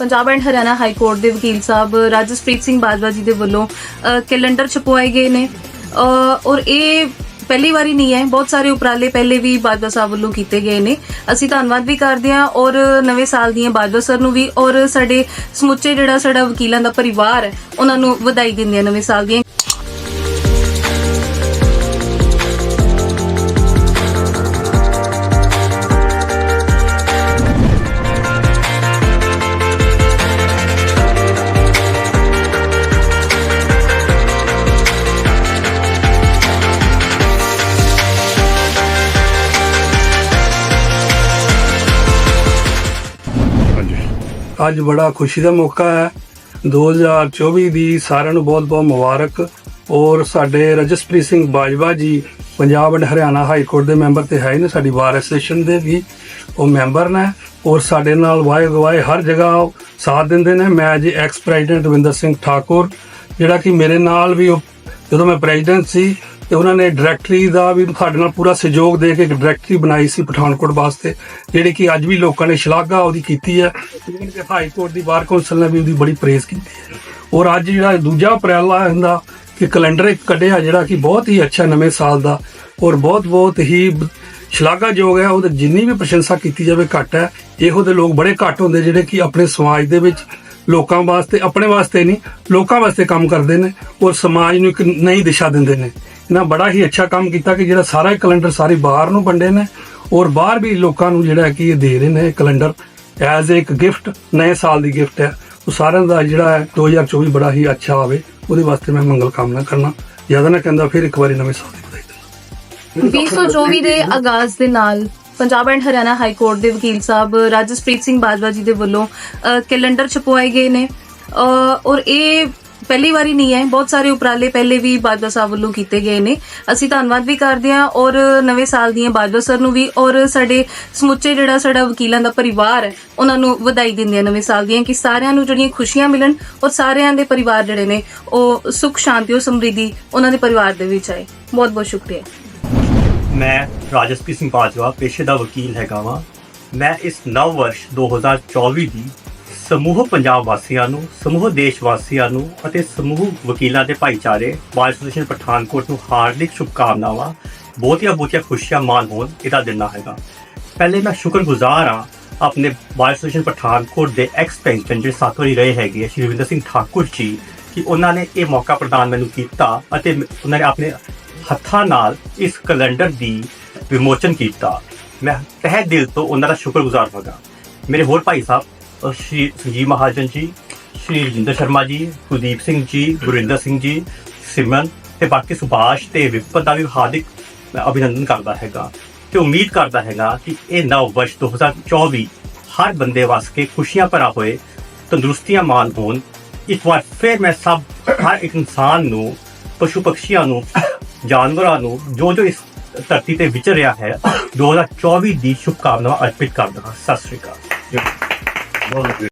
Punjab and Haryana high court ਦੇ ਵਕੀਲ ਸਾਹਿਬ, ਰਾਜਸਪ੍ਰੀਤ ਸਿੰਘ ਬਾਜਵਾ ਜੀ ਦੇ ਵੱਲੋਂ ਕੈਲੰਡਰ ਛਪਵਾਏ ਗਏ ਨੇ। ਔਰ ਇਹ ਪਹਿਲੀ ਵਾਰੀ ਨਹੀਂ ਹੈ, ਬਹੁਤ ਸਾਰੇ ਉਪਰਾਲੇ ਪਹਿਲੇ ਵੀ ਬਾਜਵਾ ਸਾਹਿਬ ਵੱਲੋਂ ਕੀਤੇ ਗਏ ਨੇ। ਅਸੀਂ ਧੰਨਵਾਦ ਵੀ ਕਰਦੇ ਹਾਂ ਔਰ ਨਵੇਂ ਸਾਲ ਦੀਆਂ ਬਾਜਵਾ ਸਰ ਨੂੰ ਵੀ ਔਰ ਸਾਡੇ ਸਮੁੱਚੇ ਜਿਹੜਾ ਸਾਡਾ ਵਕੀਲਾਂ ਦਾ ਪਰਿਵਾਰ ਹੈ, ਉਹਨਾਂ ਨੂੰ ਵਧਾਈ ਦਿੰਦੇ ਹਾਂ ਨਵੇਂ ਸਾਲ ਦੀਆਂ। ਅੱਜ ਬੜਾ ਖੁਸ਼ੀ ਦਾ ਮੌਕਾ ਹੈ। 2024 ਦੀ ਸਾਰਿਆਂ ਨੂੰ ਬਹੁਤ-ਬਹੁਤ ਮੁਬਾਰਕ। ਔਰ ਸਾਡੇ Rajaspreet Singh Bajwa ji Punjab and Haryana high court ਦੇ ਮੈਂਬਰ ਤੇ ਹੈ ਹੀ ਨੇ, ਸਾਡੀ ਬਾਰ ਐਸੋਸੀਏਸ਼ਨ ਦੇ ਵੀ ਉਹ ਮੈਂਬਰ ਨੇ। ਔਰ ਸਾਡੇ ਨਾਲ ਵਾਏ ਗਵਾਏ ਹਰ ਜਗ੍ਹਾ ਸਾਥ ਦਿੰਦੇ ਨੇ। ਮੈਂ ਜੀ ਐਕਸ ਪ੍ਰੈਜ਼ੀਡੈਂਟ ਰਵਿੰਦਰ ਸਿੰਘ ਠਾਕੁਰ, ਜਿਹੜਾ ਕਿ ਮੇਰੇ ਨਾਲ ਵੀ ਉਹ, ਜਦੋਂ ਮੈਂ ਪ੍ਰੈਜ਼ੀਡੈਂਟ ਸੀ ਤੇ ਉਹਨਾਂ ਨੇ ਡਾਇਰੈਕਟਰੀ ਦਾ ਵੀ ਸਾਡੇ ਨਾਲ ਪੂਰਾ ਸਹਿਯੋਗ ਦੇ ਕੇ ਇੱਕ ਡਾਇਰੈਕਟਰੀ ਬਣਾਈ ਸੀ ਪਠਾਨਕੋਟ ਵਾਸਤੇ, ਜਿਹੜੀ ਕਿ ਅੱਜ ਵੀ ਲੋਕਾਂ ਨੇ ਸ਼ਲਾਘਾ ਉਹਦੀ ਕੀਤੀ ਹੈ। ਇਵਨ ਕਿ ਹਾਈ ਕੋਰਟ ਦੀ ਬਾਰ ਕੌਂਸਲ ਨੇ ਵੀ ਉਹਦੀ ਬੜੀ ਪ੍ਰੇਜ਼ ਕੀਤੀ ਹੈ। ਔਰ ਅੱਜ ਜਿਹੜਾ ਦੂਜਾ ਉਪਰਾਲਾ ਹੁੰਦਾ ਕਿ ਕੈਲੰਡਰ ਇੱਕ ਕੱਢਿਆ ਜਿਹੜਾ ਕਿ ਬਹੁਤ ਹੀ ਅੱਛਾ ਨਵੇਂ ਸਾਲ ਦਾ ਔਰ ਬਹੁਤ ਬਹੁਤ ਹੀ ਸ਼ਲਾਘਾਯੋਗ ਹੈ। ਉਹਦੀ ਜਿੰਨੀ ਵੀ ਪ੍ਰਸ਼ੰਸਾ ਕੀਤੀ ਜਾਵੇ ਘੱਟ ਹੈ। ਇਹੋ ਦੇ ਲੋਕ ਬੜੇ ਘੱਟ ਹੁੰਦੇ ਜਿਹੜੇ ਕਿ ਆਪਣੇ ਸਮਾਜ ਦੇ ਵਿੱਚ ਲੋਕਾਂ ਵਾਸਤੇ, ਆਪਣੇ ਵਾਸਤੇ ਨਹੀਂ, ਲੋਕਾਂ ਵਾਸਤੇ ਕੰਮ ਕਰਦੇ ਨੇ ਔਰ ਸਮਾਜ ਨੂੰ ਇੱਕ ਨਈ ਦਿਸ਼ਾ ਦਿੰਦੇ ਨੇ। ਇਹਨਾਂ ਬੜਾ ਹੀ ਅੱਛਾ ਕੰਮ ਕੀਤਾ ਕਿ ਜਿਹੜਾ ਸਾਰਾ ਕੈਲੰਡਰ ਸਾਰੇ ਬਾਹਰ ਨੂੰ ਵੰਡੇ ਨੇ ਔਰ ਬਾਹਰ ਵੀ ਲੋਕਾਂ ਨੂੰ ਜਿਹੜਾ ਕਿ ਇਹ ਦੇ ਰਹੇ ਨੇ ਕੈਲੰਡਰ ਐਜ਼ ਇੱਕ ਗਿਫਟ ਨਵੇਂ ਸਾਲ ਦੀ ਗਿਫਟ ਹੈ। ਉਹ ਸਾਰਿਆਂ ਦਾ ਜਿਹੜਾ ਹੈ 2024 ਬੜਾ ਹੀ ਅੱਛਾ ਆਵੇ ਉਹਦੇ ਵਾਸਤੇ ਮੈਂ ਮੰਗਲ ਕਾਮਨਾ ਕਰਨਾ। ਜ਼ਿਆਦਾ ਨਾ ਕਹਿੰਦਾ ਫਿਰ ਇੱਕ ਵਾਰੀ ਨਵੇਂ ਸਾਲ ਦੀ ਵਧਾਈ ਦਿੰਦਾ 2024 ਦੇ ਆਗਾਜ਼ ਦੇ ਨਾਲ Punjab and Haryana high court ਦੇ ਵਕੀਲ ਸਾਹਿਬ ਰਾਜਸਪ੍ਰੀਤ ਸਿੰਘ ਬਾਜਵਾ ਜੀ ਦੇ ਵੱਲੋਂ ਕੈਲੰਡਰ ਛਪਵਾਏ ਗਏ ਨੇ। ਅ, ਔਰ ਇਹ ਪਹਿਲੀ ਵਾਰੀ ਨਹੀਂ ਹੈ ਬਹੁਤ ਸਾਰੇ ਉਪਰਾਲੇ ਪਹਿਲੇ ਵੀ ਬਾਜਵਾ ਸਾਹਿਬ ਵੱਲੋਂ ਕੀਤੇ ਗਏ ਨੇ। ਅਸੀਂ ਧੰਨਵਾਦ ਵੀ ਕਰਦੇ ਹਾਂ ਔਰ ਨਵੇਂ ਸਾਲ ਦੀਆਂ ਬਾਜਵਾ ਸਰ ਨੂੰ ਵੀ ਔਰ ਸਾਡੇ ਸਮੁੱਚੇ ਜਿਹੜਾ ਸਾਡਾ ਵਕੀਲਾਂ ਦਾ ਪਰਿਵਾਰ ਹੈ, ਉਹਨਾਂ ਨੂੰ ਵਧਾਈ ਦਿੰਦੇ ਹਾਂ ਨਵੇਂ ਸਾਲ ਦੀਆਂ ਕਿ ਸਾਰਿਆਂ ਨੂੰ ਜਿਹੜੀਆਂ ਖੁਸ਼ੀਆਂ ਮਿਲਣ ਔਰ ਸਾਰਿਆਂ ਦੇ ਪਰਿਵਾਰ ਜਿਹੜੇ ਨੇ, ਉਹ ਸੁਖ, ਸ਼ਾਂਤੀ ਔਰ ਸਮਰਿੱਧੀ ਉਹਨਾਂ ਦੇ ਪਰਿਵਾਰ ਦੇ ਵਿੱਚ ਆਏ। ਬਹੁਤ ਬਹੁਤ ਸ਼ੁਕਰੀਆ। ਮੈਂ ਰਾਜਸਪ੍ਰੀਤ ਸਿੰਘ ਬਾਜਵਾ, ਪੇਸ਼ੇ ਦਾ ਵਕੀਲ ਹੈਗਾ ਵਾਂ। ਮੈਂ ਇਸ ਨਵ ਵਰਸ਼ 2024 ਦੀ ਸਮੂਹ ਪੰਜਾਬ ਵਾਸੀਆਂ ਨੂੰ ਸਮੂਹ ਦੇਸ਼ ਵਾਸੀਆਂ ਨੂੰ ਅਤੇ ਸਮੂਹ ਵਕੀਲਾਂ ਦੇ ਭਾਈਚਾਰੇ ਬਾਰ ਐਸੋਸੀਏਸ਼ਨ ਪਠਾਨਕੋਟ ਨੂੰ ਹਾਰਦਿਕ ਸ਼ੁਭਕਾਮਨਾਵਾਂ ਬਹੁਤੀਆਂ ਬਹੁਤੀਆਂ ਖੁਸ਼ੀਆਂ ਮਾਨ ਹੋਣ ਇਹਦਾ ਦਿਨ ਹੈਗਾ ਪਹਿਲੇ ਮੈਂ ਸ਼ੁਕਰਗੁਜ਼ਾਰ ਹਾਂ ਆਪਣੇ ਬਾਰ ਐਸੋਸੀਏਸ਼ਨ ਪਠਾਨਕੋਟ ਦੇ ਐਕਸ ਪੈਂਸ਼ਨ ਜਿਹੜੇ ਸਾਥ ਵਾਰੀ ਰਹੇ ਹੈਗੇ ਆ, ਸ਼੍ਰੀ ਰਵਿੰਦਰ ਸਿੰਘ ਠਾਕੁਰ ਜੀ ਕਿ ਉਹਨਾਂ ਨੇ ਇਹ ਮੌਕਾ ਪ੍ਰਦਾਨ ਮੈਨੂੰ ਕੀਤਾ ਅਤੇ ਉਹਨਾਂ ਨੇ ਆਪਣੇ ਹੱਥਾਂ ਨਾਲ ਇਸ ਕੈਲੰਡਰ ਦੀ ਵਿਮੋਚਨ ਕੀਤਾ। ਮੈਂ ਤਹਿ ਦਿਲ ਤੋਂ ਉਹਨਾਂ ਦਾ ਸ਼ੁਕਰਗੁਜ਼ਾਰ ਹਾਂ। ਮੇਰੇ ਹੋਰ ਭਾਈ ਸਾਹਿਬ ਸ਼੍ਰੀ ਸੰਜੀਵ ਮਹਾਜਨ ਜੀ, ਸ਼੍ਰੀ ਰਜਿੰਦਰ ਸ਼ਰਮਾ ਜੀ, ਕੁਲਦੀਪ ਸਿੰਘ ਜੀ, ਗੁਰਿੰਦਰ ਸਿੰਘ ਜੀ, ਸਿਮਰਨ ਤੇ ਬਾਕੀ ਸੁਭਾਸ਼ ਤੇ ਵਿਪਨ ਦਾ ਵੀ ਹਾਰਦਿਕ ਮੈਂ ਅਭਿਨੰਦਨ ਕਰਦਾ ਹੈਗਾ। ਤੇ ਉਮੀਦ ਕਰਦਾ ਹੈਗਾ ਕਿ ਇਹ ਨਵ ਵਰਸ਼ 2024 ਹਰ ਬੰਦੇ ਵਾਸਤੇ ਖੁਸ਼ੀਆਂ ਭਰਾ ਹੋਏ, ਤੰਦਰੁਸਤੀਆਂ ਮਾਨ ਹੋਣ। ਇੱਕ ਵਾਰ ਫਿਰ ਮੈਂ ਸਭ, ਹਰ ਇੱਕ ਇਨਸਾਨ ਨੂੰ ਪਸ਼ੂ ਪਕਸ਼ੀਆਂ ਨੂੰ, ਜਾਨਵਰਾਂ ਨੂੰ ਜੋ ਜੋ ਇਸ ਧਰਤੀ ਤੇ ਵਿਚਰ ਰਿਹਾ ਹੈ 2024 ਦੀ ਸ਼ੁਭਕਾਮਨਾਵਾਂ ਅਰਪਿਤ ਕਰਦਾ ਹਾਂ। ਸਤਿ ਸ਼੍ਰੀ ਅਕਾਲ। ਬਹੁਤ ਵਧੀਆ